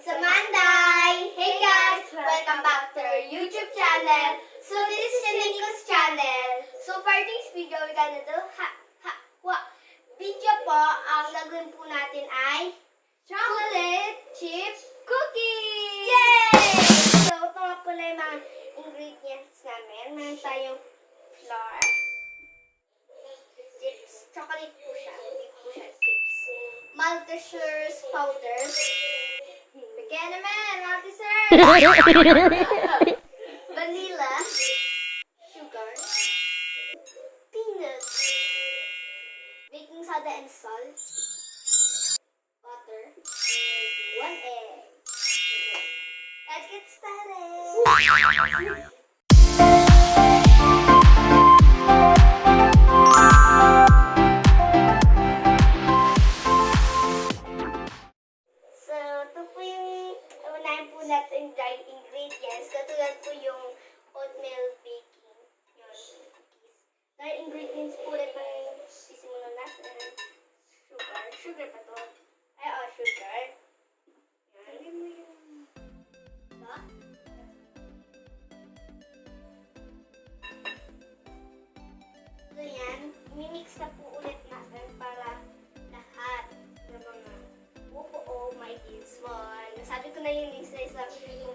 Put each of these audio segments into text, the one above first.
sa Manday! Hey guys! Welcome back to our YouTube channel. So this is Shaniko's channel. So for this video, we're gonna do ha, ha, wa. Video po, ang gagawin po natin ay chocolate chip cookies! Yay! So ito nga po na yung mga ingredients namin. Meron tayong flour, chips, chocolate po siya, hindi po siya chips. Maltesers powder. Bigyan naman, Maltesers! Vanilla. Sugar. Peanuts. Baking soda and salt. Butter. And one egg. Let's get started!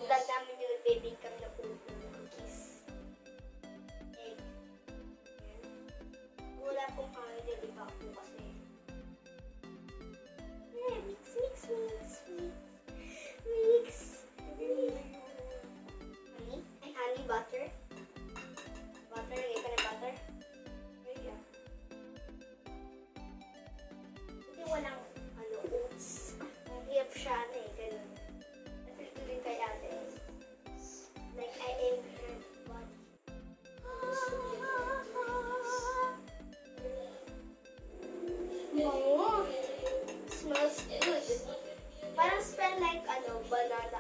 大家 Good. Parang smell like, ano, banana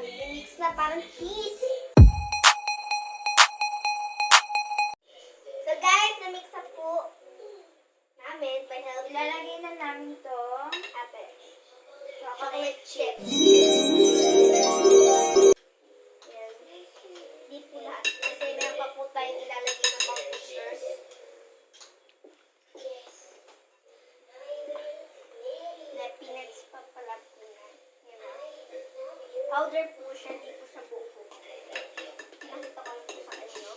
Yan, mix na parang cheese. So guys, na-mix up po namin. Ilalagay na namin to ate. Chocolate chips. Powder po siya, di po po. Nakita ko po sa inyo.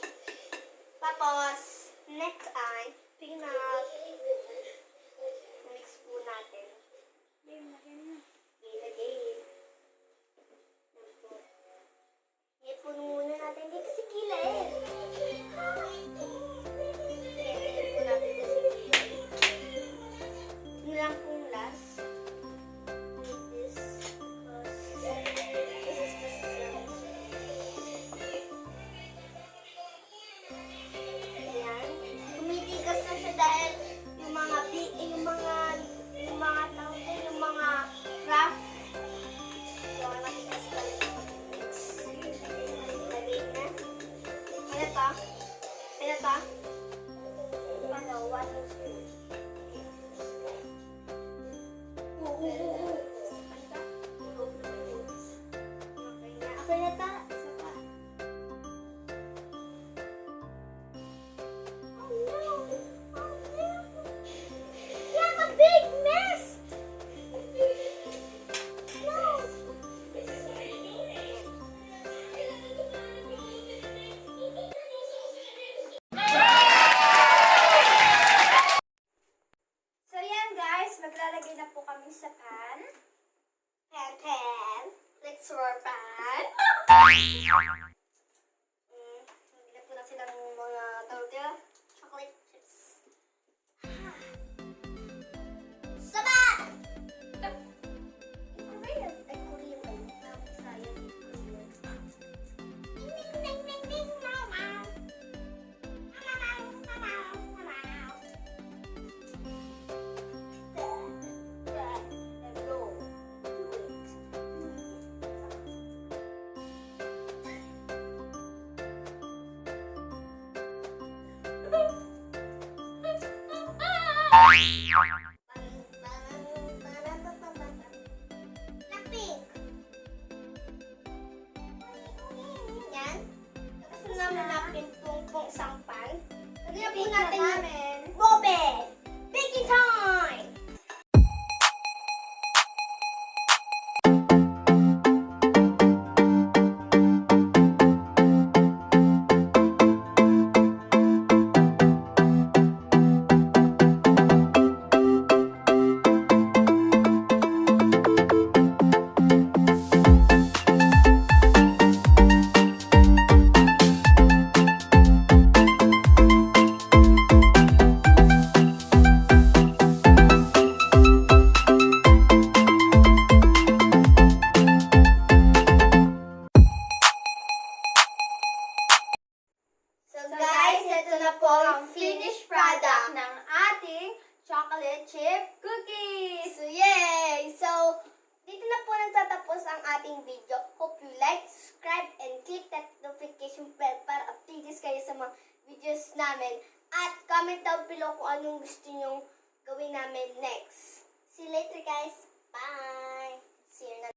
Tapos, next ay peanut. To? Ano? One spoon. Oo, oo, oo. Ano to? Okay na. Okay pan. Pan, pan. Let's roar pan. naman natin kung kung isang pan. Lagyan po natin yung bobe! Baking time! below kung anong gusto nyong gawin namin next. See you later guys. Bye! See you na